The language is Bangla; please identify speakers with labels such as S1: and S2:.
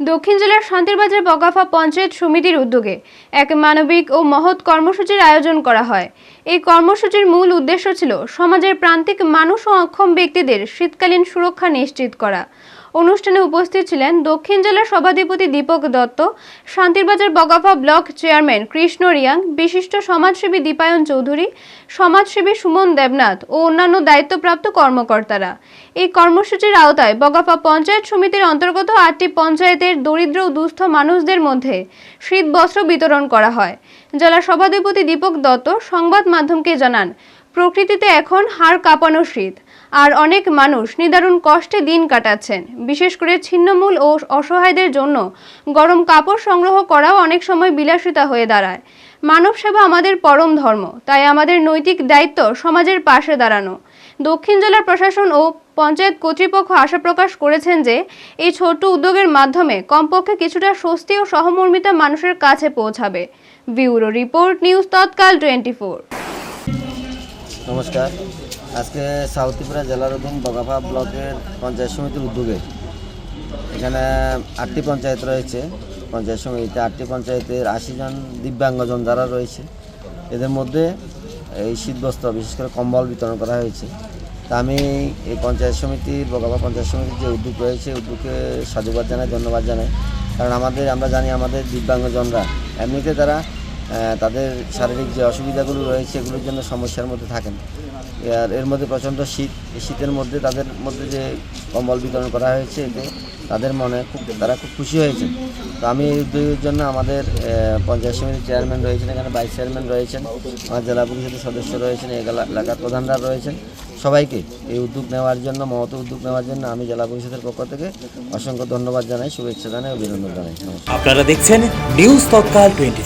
S1: দক্ষিণ জেলার শান্তিরবাজার বগাফা পঞ্চায়েত সমিতির উদ্যোগে এক মানবিক ও মহৎ কর্মসূচির আয়োজন করা হয়। এই কর্মসূচির মূল উদ্দেশ্য ছিল সমাজের প্রান্তিক মানুষ ও অক্ষম ব্যক্তিদের শীতকালীন সুরক্ষা নিশ্চিত করা। অনুষ্ঠানে উপস্থিত ছিলেন দক্ষিণ জেলার সভাধিপতি দীপক দত্ত, শান্তিরবাজার বগাফা ব্লক চেয়ারম্যান কৃষ্ণ রিয়াং, বিশিষ্ট সমাজসেবী দীপায়ন চৌধুরী, সমাজসেবী সুমন দেবনাথ ও অন্যান্য দায়িত্বপ্রাপ্ত কর্মকর্তারা। এই কর্মসূচির আওতায় বগাফা পঞ্চায়েত সমিতির অন্তর্গত আটটি পঞ্চায়েতের দরিদ্র ও দুস্থ মানুষদের মধ্যে শীত বস্ত্র বিতরণ করা হয়। জেলা সভাধিপতি দীপক দত্ত সংবাদ মাধ্যমকে জানান, প্রকৃতিতে এখন হাড় কাঁপানো শীত। আর অনেক মানুষ নিদারুণ কষ্টে দিন কাটাচ্ছেন। বিশেষ করে ছিন্নমূল ও অসহায়দের জন্য গরম কাপড় সংগ্রহ করাও অনেক সময় বিলাসিতা হয়ে দাঁড়ায়। মানব সেবা আমাদের পরম ধর্ম, তাই আমাদের নৈতিক দায়িত্ব সমাজের পাশে দাঁড়ানো। দক্ষিণ জেলার প্রশাসন ও পঞ্চায়েত কর্তৃপক্ষ আশা প্রকাশ করেছেন যে, এই ছোট্ট উদ্যোগের মাধ্যমে কমপক্ষে কিছুটা স্বস্তি ও সহমর্মিতা মানুষের কাছে পৌঁছাবে। Bureau report news Tatkal twenty four
S2: নমস্কার। আজকে সাউথ ত্রিপুরা জেলার অধীন বগাফা ব্লকের পঞ্চায়েত সমিতির উদ্যোগে এখানে আটটি পঞ্চায়েত রয়েছে। পঞ্চায়েত সমিতিতে আটটি পঞ্চায়েতের আশি জন দিব্যাঙ্গজন যারা রয়েছে, এদের মধ্যে এই শীতবস্ত্র, বিশেষ করে কম্বল বিতরণ করা হয়েছে। তা আমি এই পঞ্চায়েত সমিতির, বগাফা পঞ্চায়েত সমিতির যে উদ্যোগ রয়েছে উদ্যোগকে সাধুবাদ জানাই, ধন্যবাদ জানাই। কারণ আমাদের, আমরা জানি আমাদের দিব্যাঙ্গজনরা এমনিতে তারা তাদের শারীরিক যে অসুবিধাগুলো রয়েছে, এগুলোর জন্য সমস্যার মধ্যে থাকেন। আর এর মধ্যে প্রচণ্ড শীত শীতের মধ্যে তাদের মধ্যে যে কম্বল বিতরণ করা হয়েছে, এতে তাদের মনে খুব, তারা খুব খুশি হয়েছে তো আমি এই উদ্যোগের জন্য আমাদের পঞ্চায়েত সমিতির চেয়ারম্যান রয়েছেন, এখানে ভাইস চেয়ারম্যান রয়েছেন, আমার জেলা পরিষদের সদস্য রয়েছেন এলাকার প্রধানরা রয়েছেন। সবাইকে এই উদ্যোগ নেওয়ার জন্য মহত উদ্যোগ নেওয়ার জন্য আমি জেলা পরিষদের পক্ষ থেকে অসংখ্য ধন্যবাদ জানাই, শুভেচ্ছা জানাই, অভিনন্দন জানাই।
S3: আপনারা দেখছেন নিউজ তৎকাল টোয়েন্টি